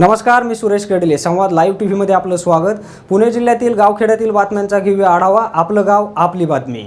नमस्कार मी सुरेश कडले. संवाद live T व्हीमध्ये आपलं स्वागत. पुणे जिल्ह्यातील गावखेड्यातील बातम्यांचा घेऊया आढावा. आपलं गाव आपली बातमी.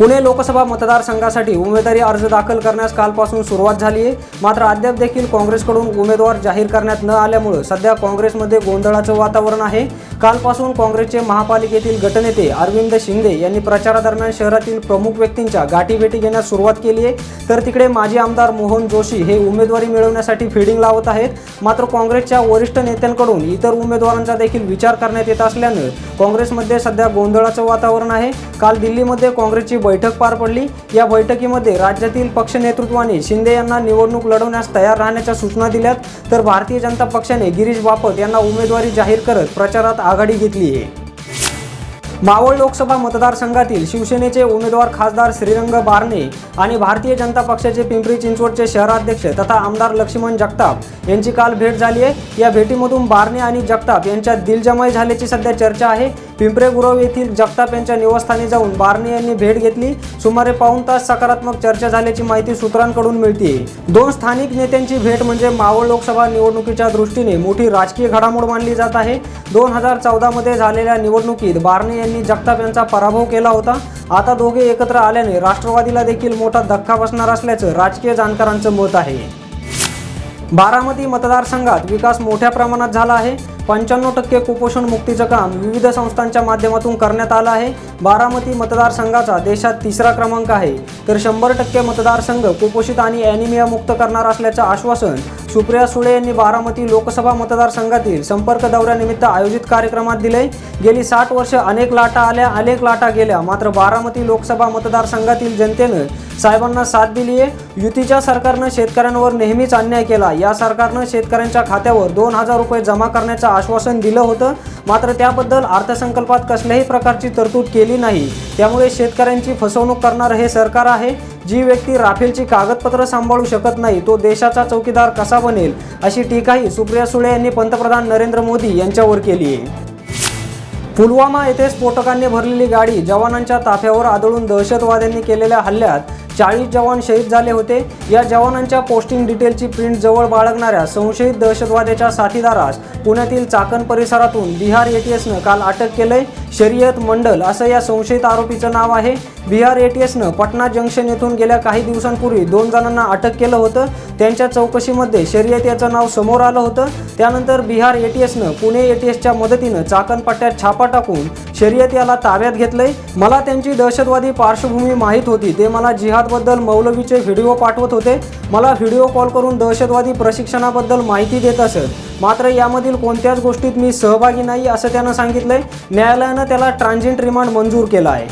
पुणे लोकसभा मतदारसंघासाठी उमेदवारी अर्ज दाखल करण्यास कालपासून सुरुवात झाली आहे. मात्र अद्याप देखील काँग्रेसकडून उमेदवार जाहीर करण्यात न आल्यामुळं सध्या काँग्रेसमध्ये गोंधळाचं वातावरण आहे. कालपासून काँग्रेसचे महापालिकेतील गटनेते अरविंद शिंदे यांनी प्रचारादरम्यान शहरातील प्रमुख व्यक्तींच्या गाठीभेटी घेण्यास सुरुवात केली आहे. तर तिकडे माजी आमदार मोहन जोशी हे उमेदवारी मिळवण्यासाठी फिडिंग लावत आहेत. मात्र काँग्रेसच्या वरिष्ठ नेत्यांकडून इतर उमेदवारांचा देखील विचार करण्यात येत असल्यानं काँग्रेसमध्ये सध्या गोंधळाचं वातावरण आहे. काल दिल्लीमध्ये काँग्रेसची बैठक पार पडली. या बैठकीमध्ये राज्यातील पक्ष नेतृत्वाने शिंदे यांना निवडणूक लढवण्यास तयार राहण्याच्या सूचना दिल्यात. तर भारतीय जनता पक्षाने गिरीश बापट यांना उमेदवारी जाहीर करत प्रचारात आघाडी घेतली आहे. मावळ लोकसभा मतदारसंघातील शिवसेनेचे उमेदवार खासदार श्रीरंग बारणे आणि भारतीय जनता पक्षाचे पिंपरी चिंचवडचे शहराध्यक्ष तथा आमदार लक्ष्मण जगताप यांची काल भेट झाली आहे. या भेटीमधून बारणे आणि जगताप यांच्यात दिलजमाई झाल्याची सध्या चर्चा आहे. पिंपरे गुरव येथील जगताप यांच्या निवासस्थानी जाऊन बारणे यांनी भेट घेतली. सुमारे पाऊण तास सकारात्मक चर्चा झाल्याची माहिती सूत्रांकडून मिळते दोन स्थानिक नेत्यांची भेट म्हणजे मावळ लोकसभा निवडणुकीच्या दृष्टीने मोठी राजकीय घडामोड मानली जात आहे. दोन हजार चौदामध्ये झालेल्या निवडणुकीत बारणे यांनी जगताप यांचा पराभव केला होता. आता दोघे एकत्र आल्याने राष्ट्रवादीला देखील मोठा धक्का बसणार असल्याचं राजकीय जाणकारांचं मत आहे. बारामती मतदारसंघात विकास मोठ्या प्रमाणात झाला आहे. पंच्याण्णव टक्के कुपोषण मुक्तीचं काम विविध संस्थांच्या माध्यमातून करण्यात आलं आहे. बारामती मतदारसंघाचा देशात तिसरा क्रमांक आहे. तर शंभर टक्के मतदारसंघ कुपोषित आणि ॲनिमिया मुक्त करणार असल्याचं आश्वासन सुप्रिया सुळे यांनी बारामती लोकसभा मतदारसंघातील संपर्क दौऱ्यानिमित्त आयोजित कार्यक्रमात दिले. गेली साठ वर्ष अनेक लाटा आल्या अनेक लाटा गेल्या. मात्र बारामती लोकसभा मतदारसंघातील जनतेनं साहेबांना साथ दिली आहे युतीच्या सरकारनं शेतकऱ्यांवर नेहमीच अन्याय केला. या सरकारनं शेतकऱ्यांच्या खात्यावर दोन हजार रुपये जमा करण्याचं आश्वासन दिलं होतं. मात्र त्याबद्दल अर्थसंकल्पात कसल्याही प्रकारची तरतूद केली नाही. त्यामुळे शेतकऱ्यांची फसवणूक करणारं हे सरकार आहे. जी व्यक्ती राफेलची कागदपत्र सांभाळू शकत नाही तो देशाचा चौकीदार कसा बनेल अशी टीकाही सुप्रिया सुळे यांनी पंतप्रधान नरेंद्र मोदी यांच्यावर केली आहे. पुलवामा येथे स्फोटकांनी भरलेली गाडी जवानांच्या ताफ्यावर आदळून दहशतवाद्यांनी केलेल्या हल्ल्यात चाळीस जवान शहीद झाले होते. या जवानांच्या पोस्टिंग डिटेलची प्रिंट जवळ बाळगणाऱ्या संशयित दहशतवाद्याच्या साथीदारास पुण्यातील चाकण परिसरातून बिहार एटीएसनं काल अटक केलंय. शर्यत मंडल असं या संशयित आरोपीचं नाव आहे. बिहार एटीएसनं पटना जंक्शन येथून गेल्या काही दिवसांपूर्वी दोन जणांना अटक केलं होतं. त्यांच्या चौकशीमध्ये शर्यत याचं नाव समोर आलं होतं. त्यानंतर बिहार एटीएसनं पुणे एटीएसच्या मदतीनं चाकणपट्ट्यात छापा टाकून शर्यत याला ताब्यात घेतलंय. मला त्यांची दहशतवादी पार्श्वभूमी माहीत होती. ते मला जिहादबद्दल मौलवीचे व्हिडिओ पाठवत होते. मला व्हिडिओ कॉल करून दहशतवादी प्रशिक्षणाबद्दल माहिती देत असत. मात्र यामधील कोणत्याच गोष्टीत मी सहभागी नाही असं त्यानं सांगितलंय. न्यायालयानं त्याला ट्रान्झिट रिमांड मंजूर केला आहे.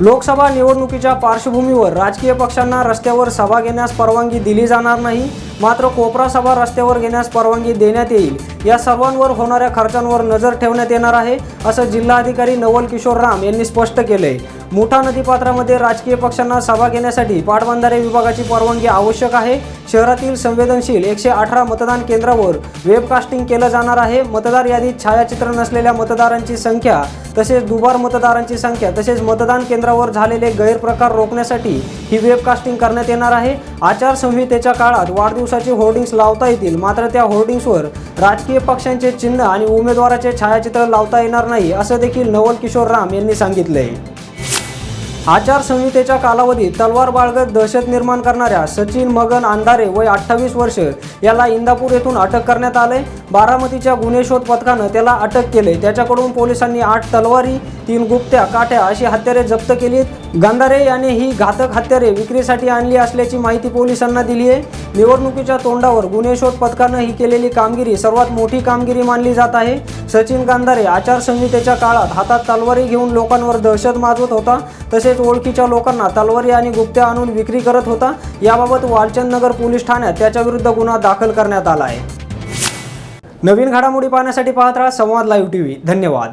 लोकसभा निवडणुकीच्या पार्श्वभूमीवर राजकीय पक्षांना रस्त्यावर सभा घेण्यास परवानगी दिली जाणार नाही. मात्र कोपरा सभा रस्त्यावर घेण्यास परवानगी देण्यात येईल. या सर्वांवर होणाऱ्या खर्चांवर नजर ठेवण्यात येणार आहे असं जिल्हाधिकारी नवल किशोर राम यांनी स्पष्ट केले मुठा नदीपात्रामध्ये राजकीय पक्षांना सभा घेण्यासाठी पाटबंधारे विभागाची परवानगी आवश्यक आहे. शहरातील संवेदनशील एकशे अठरा मतदान केंद्रावर वेबकास्टिंग केलं जाणार आहे. मतदार यादीत छायाचित्र नसलेल्या मतदारांची संख्या तसेच दुबार मतदारांची संख्या तसेच मतदान केंद्रावर झालेले गैरप्रकार रोखण्यासाठी ही वेबकास्टिंग करण्यात येणार आहे. आचारसंहितेच्या काळात वाढदिवस वाढदिवसाची होर्डिंग्स लावता येतील. मात्र त्या होर्डिंग्सवर राजकीय पक्षांचे चिन्ह आणि उमेदवाराचे छायाचित्र लावता येणार नाही असं देखील नवल किशोर राम यांनी सांगितले. आचारसंहितेच्या कालावधीत तलवार बाळगत दहशत निर्माण करणाऱ्या सचिन मगन अंधारे वय अठ्ठावीस वर्ष याला इंदापूर येथून अटक करण्यात आले बारामतीच्या गुन्हे शोध पथकानं त्याला अटक केले त्याच्याकडून पोलिसांनी आठ तलवारी तीन गुप्त्या काठ्या अशी हत्यारे जप्त केलीत. गांधारे याने ही घातक हत्यारे विक्रीसाठी आणली असल्याची माहिती पोलिसांना दिली आहे. निवडणुकीच्या तोंडावर गुन्हे शोध पथकानं ही केलेली कामगिरी सर्वात मोठी कामगिरी मानली जात आहे. सचिन गांधारे आचारसंहितेच्या काळात हातात तलवारी घेऊन लोकांवर दहशत माजवत होता. तसेच ओळखीच्या लोकांना तलवारी आणि गुप्त्या आणून विक्री करत होता. याबाबत वालचंद नगर पोलीस ठाण्यात त्याच्याविरुद्ध गुन्हा दाखल करण्यात आला आहे. नवीन घडामोडी पाहण्यासाठी पाहत राहा संवाद लाईव्ह टीव्ही. धन्यवाद.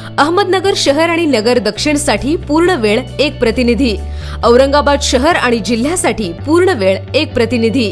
अहमदनगर शहर आणि नगर दक्षिणसाठी पूर्ण वेळ एक प्रतिनिधी. औरंगाबाद शहर आणि जिल्ह्यासाठी पूर्ण वेळ एक प्रतिनिधी.